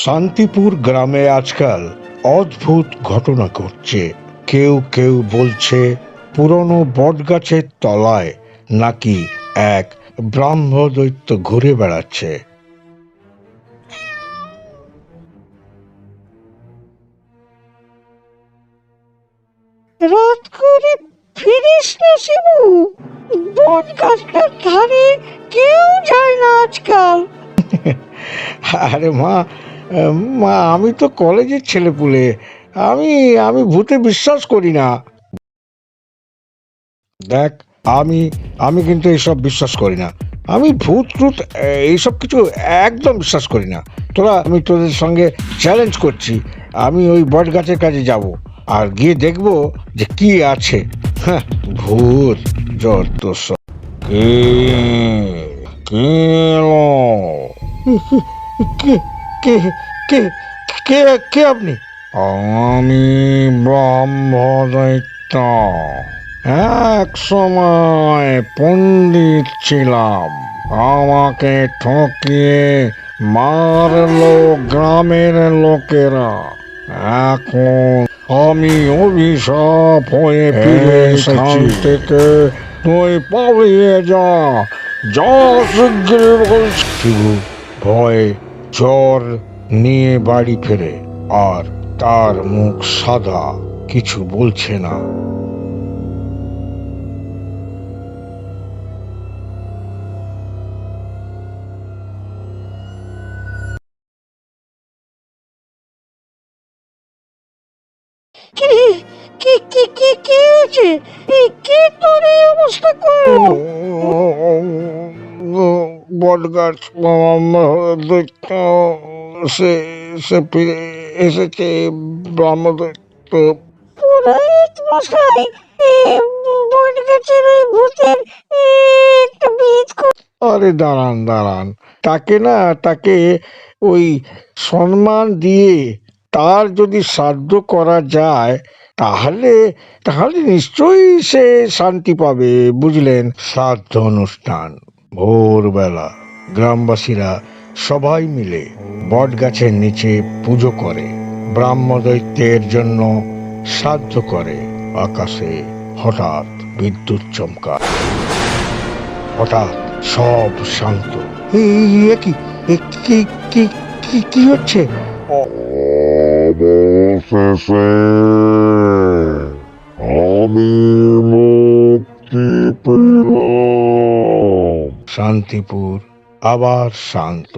শান্তিপুর গ্রামে আজকাল অদ্ভুত ঘটনা ঘটছে। কেউ কেউ বলছে, পুরনো বটগাছের তলায় নাকি এক ব্রাহ্মদৈত্য ঘুরে বেড়াচ্ছে। রাত করে ফিরিস না শিবু। ধারে কেউ যায় না আজকাল। আরে মা মা, আমি তো কলেজের ছেলেপুলে। আমি আমি ভূতে বিশ্বাস করি না। দেখ, আমি আমি কিন্তু এইসব বিশ্বাস করি না। আমি ভূত টুত এইসব কিছু একদম বিশ্বাস করি না। তোরা, আমি তোদের সঙ্গে চ্যালেঞ্জ করছি। আমি ওই বট গাছের কাছে যাব আর গিয়ে দেখব যে কি আছে। হ্যাঁ ভূত যত কে কে? কে কে কে কে কে আপনি? আমি ব্রহ্মদৈত্য। এক সময় পণ্ডিত ছিলাম। আমাকে ঠকিয়ে মারলো গ্রামের লোকেরা। এখন আমি অভিশাপ হয়ে ফিরে এসেছি। থেকে তুই পালিয়ে যা যা শিগগির বলছি। ভয়ে জ্বর নিয়ে বাড়ি ফেরে আর তার মুখ সাদা কিছু বলছে না কি কি কি কি কি হয়েছে কে তোর এই অবস্থা করল বট গাছ সে সে ফিরে এসেছে ব্রহ্মদৈত্য পুরোহিত মশাই বট গাছের ওই ভূতের একটা বীজ আরে দাঁড়ান দাঁড়ান। তাকে না তাকে ওই সম্মান দিয়ে তার যদি সাধ্য করা যায় তাহলে তাহলে নিশ্চয়ই সে শান্তি পাবে বুঝলেন? শ্রাদ্ধ অনুষ্ঠান। ভোরবেলা গ্রামবাসীরা সবাই মিলে বট গাছের নিচে পুজো করে। ব্রাহ্মদৈত্যের জন্য শ্রাদ্ধ করে আকাশে হঠাৎ বিদ্যুৎ চমকায়। হঠাৎ সব শান্ত। কি? কি কি কি কি হচ্ছে? অবশেষে আমি শান্তিপুর আবার শান্ত।